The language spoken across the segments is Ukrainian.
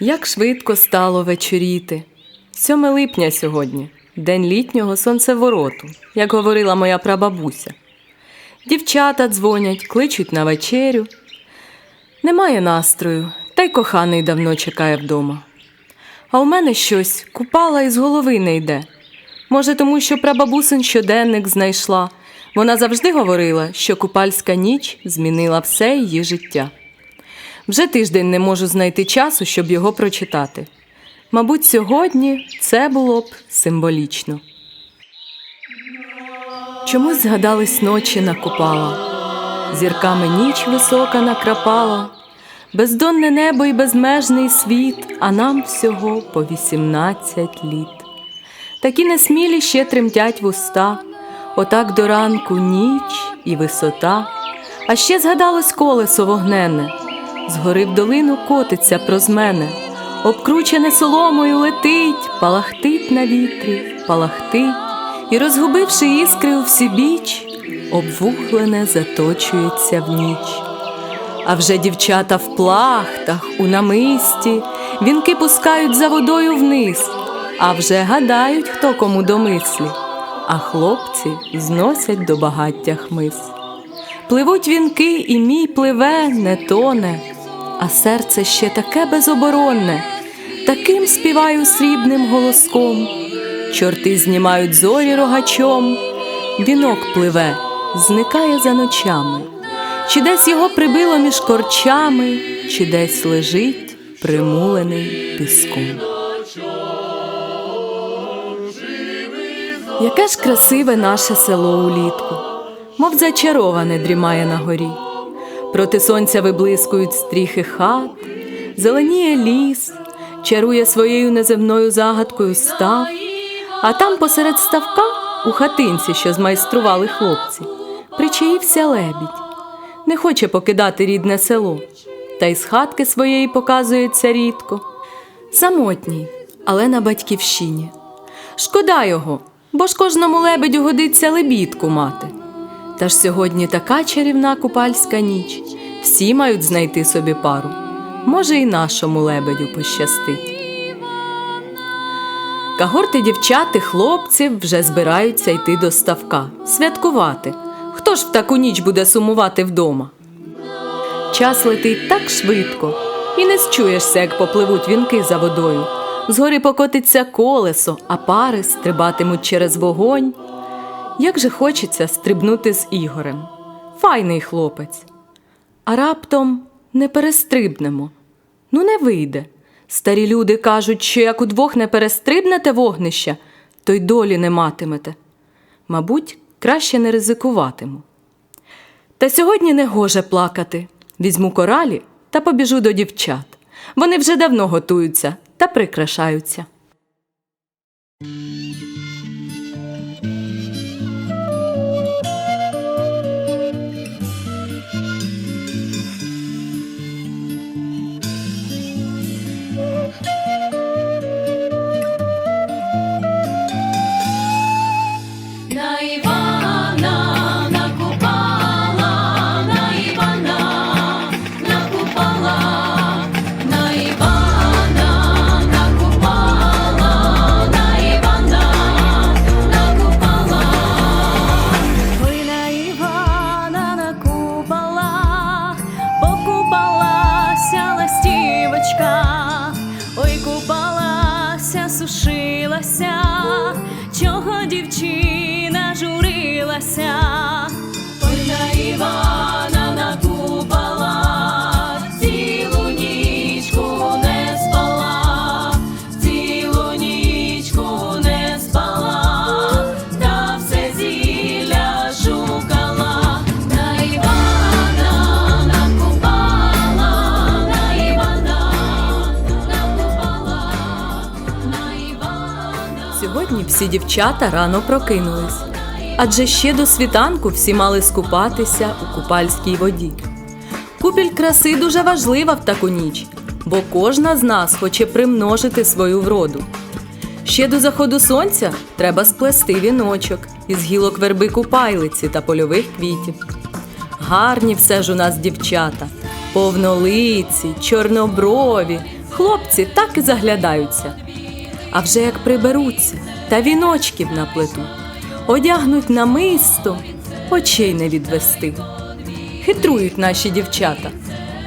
Як швидко стало вечоріти. 7 липня сьогодні, день літнього сонцевороту, як говорила моя прабабуся. Дівчата дзвонять, кличуть на вечерю. Немає настрою, та й коханий давно чекає вдома. А у мене щось купала із голови не йде. Може, тому що прабабусин щоденник знайшла. Вона завжди говорила, що купальська ніч змінила все її життя. Вже тиждень не можу знайти часу, щоб його прочитати. Мабуть, сьогодні це було б символічно. Чомусь згадались ночі на Купала. Зірками ніч висока накрапала, бездонне небо і безмежний світ, а нам всього по вісімнадцять літ. Такі несмілі ще тремтять вуста, отак до ранку ніч і висота. А ще згадалось колесо вогненне, згори в долину котиться проз мене, обкручене соломою летить, палахтить на вітрі, палахтить, і, розгубивши іскри у всі біч, обвухлене заточується в ніч. А вже дівчата в плахтах, у намисті, вінки пускають за водою вниз, а вже гадають, хто кому до мислі, а хлопці зносять до багаття хмиз. Пливуть вінки, і мій пливе, не тоне, а серце ще таке безоборонне, таким співаю срібним голоском. Чорти знімають зорі рогачом, вінок пливе, зникає за ночами, чи десь його прибило між корчами, чи десь лежить примулений піском. Яке ж красиве наше село улітку, мов зачароване дрімає на горі. Проти сонця виблискують стріхи хат, зеленіє ліс, чарує своєю неземною загадкою став, а там посеред ставка, у хатинці, що змайстрували хлопці, причаївся лебідь. Не хоче покидати рідне село, та й з хатки своєї показується рідко. Самотній, але на батьківщині. Шкода його, бо ж кожному лебедю годиться лебідку мати. Та ж сьогодні така чарівна купальська ніч. Всі мають знайти собі пару. Може, і нашому лебедю пощастить. Кагорти дівчат і хлопців вже збираються йти до ставка, святкувати. Хто ж в таку ніч буде сумувати вдома? Час летить так швидко, і не счуєшся, як попливуть вінки за водою. Згори покотиться колесо, а пари стрибатимуть через вогонь. Як же хочеться стрибнути з Ігорем. Файний хлопець. А раптом не перестрибнемо. Ну, не вийде. Старі люди кажуть, що як удвох не перестрибнете вогнища, то й долі не матимете. Мабуть, краще не ризикуватиму. Та сьогодні не гоже плакати. Візьму коралі та побіжу до дівчат. Вони вже давно готуються та прикрашаються. Дівчина журилася, Сьогодні всі дівчата рано прокинулись, адже ще до світанку всі мали скупатися у купальській воді. Купіль краси дуже важлива в таку ніч, бо кожна з нас хоче примножити свою вроду. Ще до заходу сонця треба сплести віночок із гілок верби купайлиці та польових квітів. Гарні все ж у нас дівчата, повнолиці, чорноброві, Хлопці так і заглядаються. А вже як приберуться та віночків наплетуть, одягнуть намисто, очей не відвести. Хитрують наші дівчата.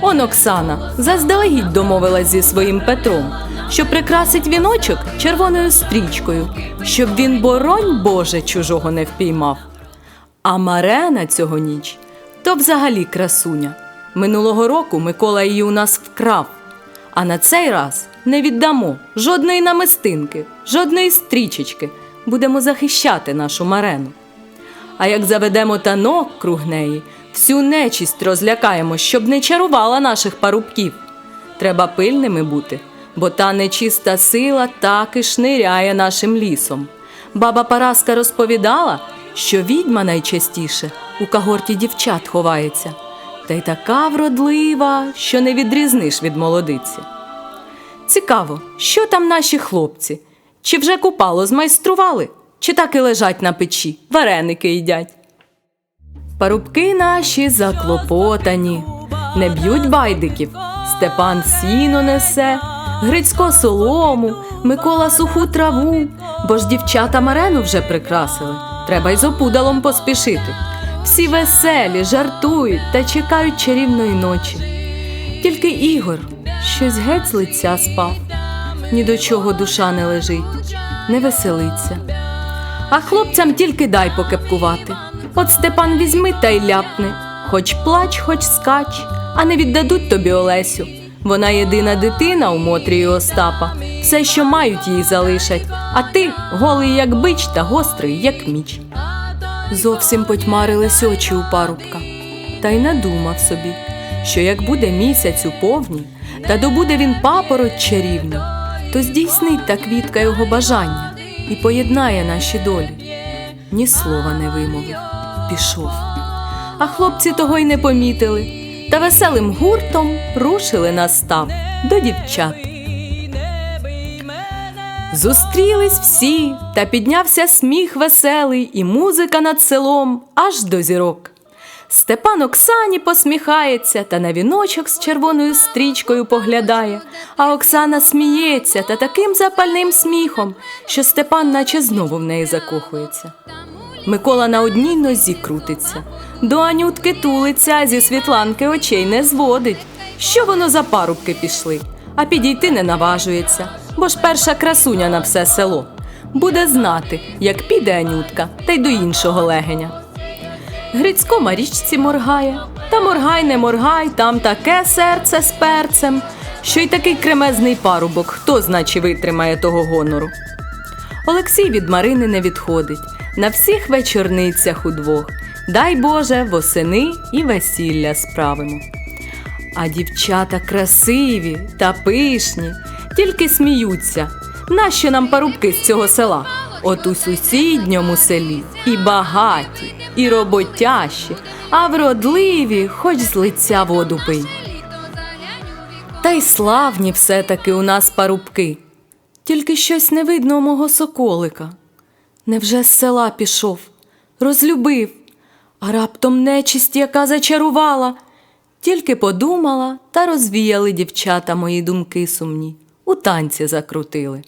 Он Оксана заздалегідь домовилась зі своїм Петром, що прикрасить віночок червоною стрічкою, щоб він, боронь Боже, чужого не впіймав. А Марена цього ніч то взагалі красуня. Минулого року Микола її у нас вкрав. А на цей раз не віддамо жодної намистинки, жодної стрічечки. Будемо захищати нашу Марену. А як заведемо танок круг неї, всю нечість розлякаємо, щоб не чарувала наших парубків. Треба пильними бути, бо та нечиста сила так і шниряє нашим лісом. Баба Параска розповідала, що відьма найчастіше у кагорті дівчат ховається, та й така вродлива, що не відрізниш від молодиці. Цікаво, що там наші хлопці? Чи вже купало змайстрували, чи так і лежать на печі, вареники їдять. Парубки наші заклопотані, не б'ють байдиків. Степан сіно несе, Грицько солому, Микола суху траву, бо ж дівчата Марену вже прикрасили. Треба й з опудалом поспішити. Всі веселі, жартують та чекають чарівної ночі. Тільки Ігор щось геть з лиця спав, ні до чого душа не лежить, не веселиться. А хлопцям тільки дай покепкувати. От Степан візьми та й ляпни, хоч плач, хоч скач, а не віддадуть тобі Олесю. Вона єдина дитина у Мотрі і Остапа. Все, що мають, їй залишать, а ти голий, як бич та гострий, як міч. Зовсім потьмарились очі у парубка, та й надумав собі, що як буде місяць у повні, та добуде він папороть чарівну, то здійснить та квітка його бажання і поєднає наші долі. Ні слова не вимовив, пішов. А хлопці того й не помітили, та веселим гуртом рушили на став до дівчат. Зустрілись всі, та піднявся сміх веселий і музика над селом аж до зірок. Степан Оксані посміхається та на віночок з червоною стрічкою поглядає, а Оксана сміється та таким запальним сміхом, що Степан наче знову в неї закохується. Микола на одній нозі крутиться, до Анютки тулиться, зі світланки очей не зводить. Що воно за парубки пішли, а підійти не наважується, бо ж перша красуня на все село. Буде знати, як піде Анютка, та й до іншого легеня. Грицько Марічці моргає, та моргай, не моргай, там таке серце з перцем, що й такий кремезний парубок, хто значить витримає того гонору. Олексій від Марини не відходить, на всіх вечорницях удвох. Дай Боже, восени і весілля справимо. А дівчата красиві та пишні, тільки сміються. Нащо нам парубки з цього села? От у сусідньому селі і багаті, і роботящі, а вродливі, хоч з лиця воду пий. Та й славні все-таки у нас парубки. Тільки щось не видно мого соколика. Невже з села пішов, розлюбив, а раптом нечисть, яка зачарувала. Тільки подумала та розвіяли дівчата мої думки сумні, у танці закрутили.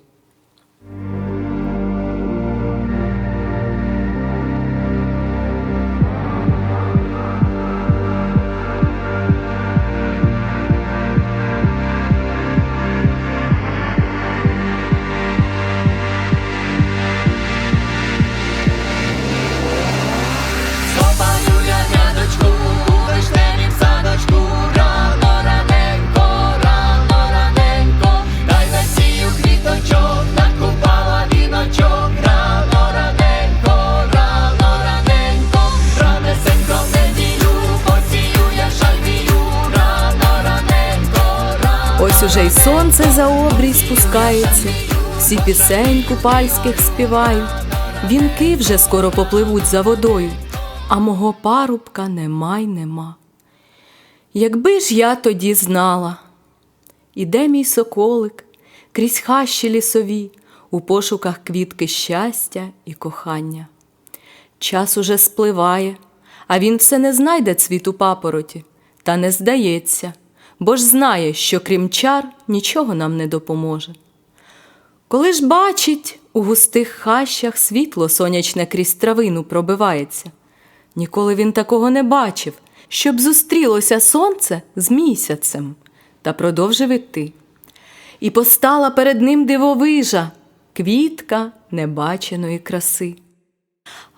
Сонце за обрій спускається, всі пісень купальських співають, вінки вже скоро попливуть за водою, а мого парубка нема й нема. Якби ж я тоді знала, іде мій соколик крізь хащі лісові у пошуках квітки щастя і кохання. Час уже спливає, а він все не знайде цвіту папороті, та не здається, бо ж знає, що крім чар нічого нам не допоможе. Коли ж бачить, у густих хащах світло сонячне крізь травину пробивається. Ніколи він такого не бачив, щоб зустрілося сонце з місяцем, та продовжив іти. І постала перед ним дивовижа, квітка небаченої краси.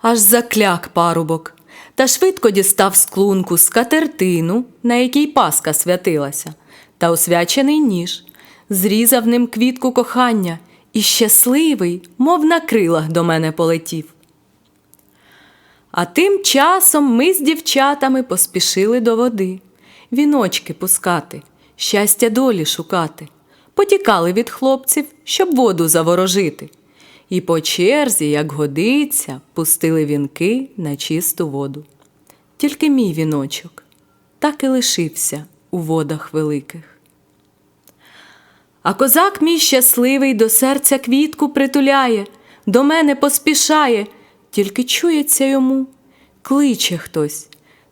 Аж закляк парубок, та швидко дістав з клунку скатертину, на якій паска святилася, та освячений ніж, зрізав ним квітку кохання і щасливий, мов на крилах до мене полетів. А тим часом ми з дівчатами поспішили до води, віночки пускати, щастя долі шукати, потікали від хлопців, щоб воду заворожити. І по черзі, як годиться, пустили вінки на чисту воду. Тільки мій віночок так і лишився у водах великих. А козак мій щасливий до серця квітку притуляє, до мене поспішає, тільки чується йому, кличе хтось,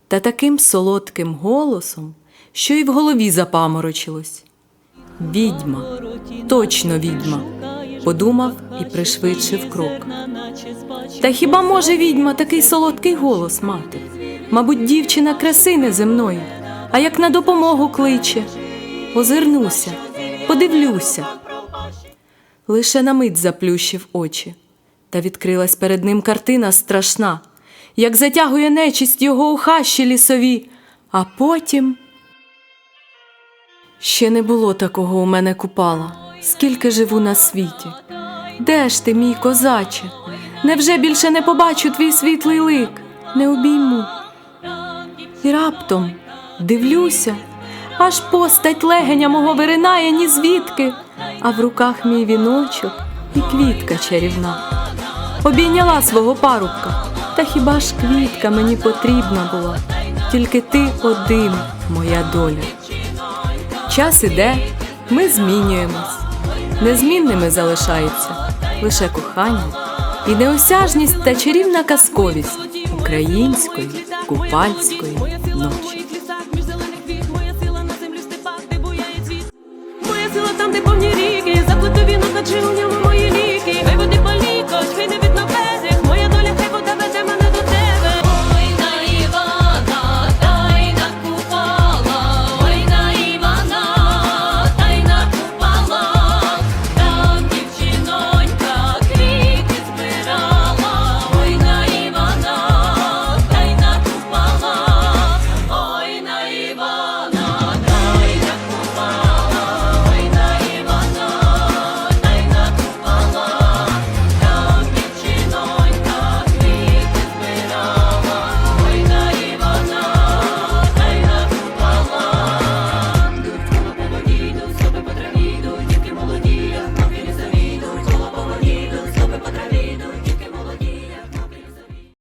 та таким солодким голосом, що й в голові запаморочилось. Відьма, точно відьма, подумав і пришвидшив крок. Та хіба може відьма такий солодкий голос мати? Мабуть, дівчина краси неземної, а як на допомогу кличе. Озирнуся, подивлюся. Лише на мить заплющив очі, та відкрилась перед ним картина страшна, як затягує нечисть його у хащі лісові, а потім. Ще не було такого у мене купала, скільки живу на світі. Де ж ти, мій козаче? Невже більше не побачу твій світлий лик, не обійму? І раптом дивлюся, аж постать легеня мого виринає ні звідки, а в руках мій віночок і квітка чарівна. Обійняла свого парубка, та хіба ж квітка мені потрібна була, тільки ти один, моя доля. Час іде, ми змінюємось. Незмінними залишаються лише кохання і неосяжність та чарівна казковість української купальської ночі.